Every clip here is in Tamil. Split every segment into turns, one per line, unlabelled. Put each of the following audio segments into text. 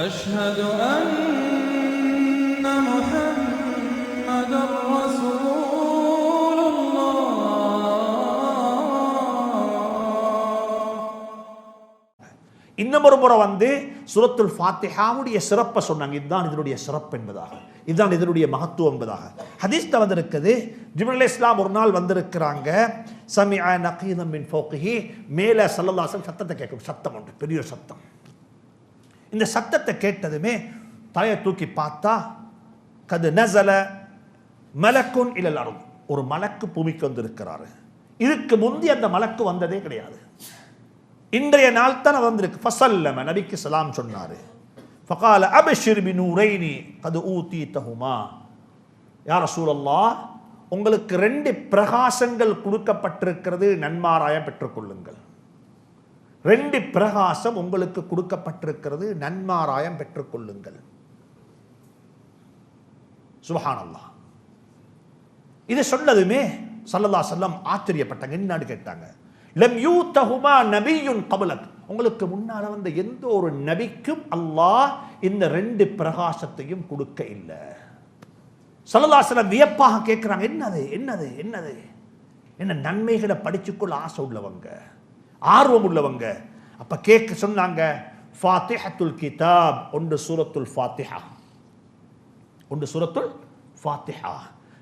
أشهد أن محمدا رسول الله
இன்னும் ஒரு முறை வந்து சூரத்துல் ஃபாத்திஹாவுடைய சிறப்பை சொன்னாங்க இதுதான் இதனுடைய சிறப்பு என்பதாக இதுதான் இதனுடைய மகத்துவம் என்பதாக ஹதீஸ்ல வந்திருக்குது ஜிபுல் இஸ்லாம் ஒரு நாள் வந்திருக்கிறாங்க சமிஅ நகீதம் மின் ஃபோக்கிஹி மேலே சல்லல்லாசன் சத்தத்தை கேட்கும் சத்தம் உண்டு பெரிய ஒரு சத்தம் இந்த சத்தத்தை கேட்டதுமே தலையை தூக்கி பார்த்தா கது நசல மலக்குன் இல்லல் அருள். ஒரு மலக்கு பூமிக்கு வந்திருக்கிறாரு. இதுக்கு முந்தி அந்த மலக்கு வந்ததே கிடையாது. இன்றைய நாள் தான் வந்திருக்கு. ஃபசல்லம நபிக்கு சலாம் சொன்னாரு. ஃபகால அபிஷிர் பி நூரைனி கது ஊத்தி தகுமா யார் சூழல்லா உங்களுக்கு ரெண்டு பிரகாசங்கள் கொடுக்கப்பட்டிருக்கிறது. நன்மாராயம் பெற்றுக்கொள்ளுங்கள். ரெண்டு பிரகாசம் உங்களுக்கு கொடுக்கப்பட்டிருக்கிறது. நன்மாராயம் பெற்றுக்கொள்ளுங்கள். சுபஹானல்லா இதை சொன்னதுமே சல்லல்லா செல்லம் ஆச்சரியப்பட்டாங்க. என்னன்னு கேட்டாங்க. லம் யூ தகுமா நபியுன் கபலக். உங்களுக்கு முன்னால வந்த எந்த ஒரு நபிக்கும் அல்லாஹ் இந்த ரெண்டு பிரகாசத்தையும் கொடுக்க இல்லை. சல்லல்லா செல்லம் வியப்பாக கேட்குறாங்க என்னது என்னது என்னது? என்ன நன்மைகளை படிச்சுக்கொள்ள ஆசை உள்ளவங்க. ஆர்வம் உள்ளவங்க அப்ப கேட்க சொன்னாங்க ஃபாத்திஹத்துல் கிதாப். ஒன்று சூரத்துல் ஃபாத்திஹா. ஒன்று சூரத்துல் ஃபாத்திஹா.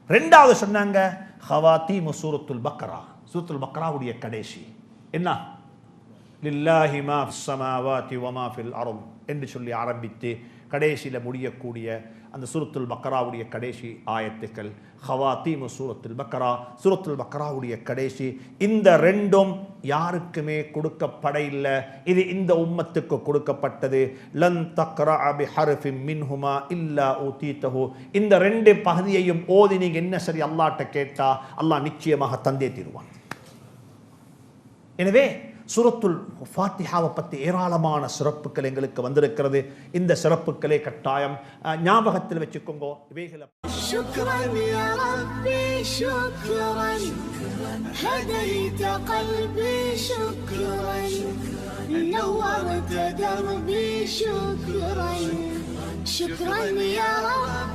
ரெண்டாவது சொன்னாங்க ஹவாதி சூரத்துல் பக்ரா. சூரத்துல் பக்ராவுடைய கடைசி. என்ன? லில்லாஹி மா ஃபிஸ் ஃபில் அர்த் என்று சொல்லி ஆரம்பித்து கடைசியில் முடியக்கூடிய அந்த சுரத்துல் பக்ராவுடைய கடைசி ஆயத்துக்கள். ஹவாத்தீமு சூரத்துல் பக்ரா சூரத்துல் பக்ராவுடைய கடைசி இந்த ரெண்டும் யாருக்குமே கொடுக்கப்பட இல்லை இது இந்த உம்மத்துக்கு கொடுக்கப்பட்டது. லன் தக்ரா அபி ஹர்ஃபின் மின்ஹுமா இல்லா ஊதீதஹு இந்த ரெண்டு பகுதியையும் ஓதி நீங்க என்ன சரி அல்லாட்ட கேட்டா அல்லாஹ் நிச்சயமாக தந்தே தீருவான். எனவே சூரத்துல் ஃபாத்திஹாவை பற்றி ஏராளமான சிறப்புகள் எங்களுக்கு வந்திருக்கிறது இந்த சிறப்புகளை கட்டாயம் அஹ், ஞாபகத்தில் வச்சுக்கோங்க இவைகளை
شكرا يا ربي شكرا هديت قلبي شكرا نورت دربي شكرا شكرا يا رب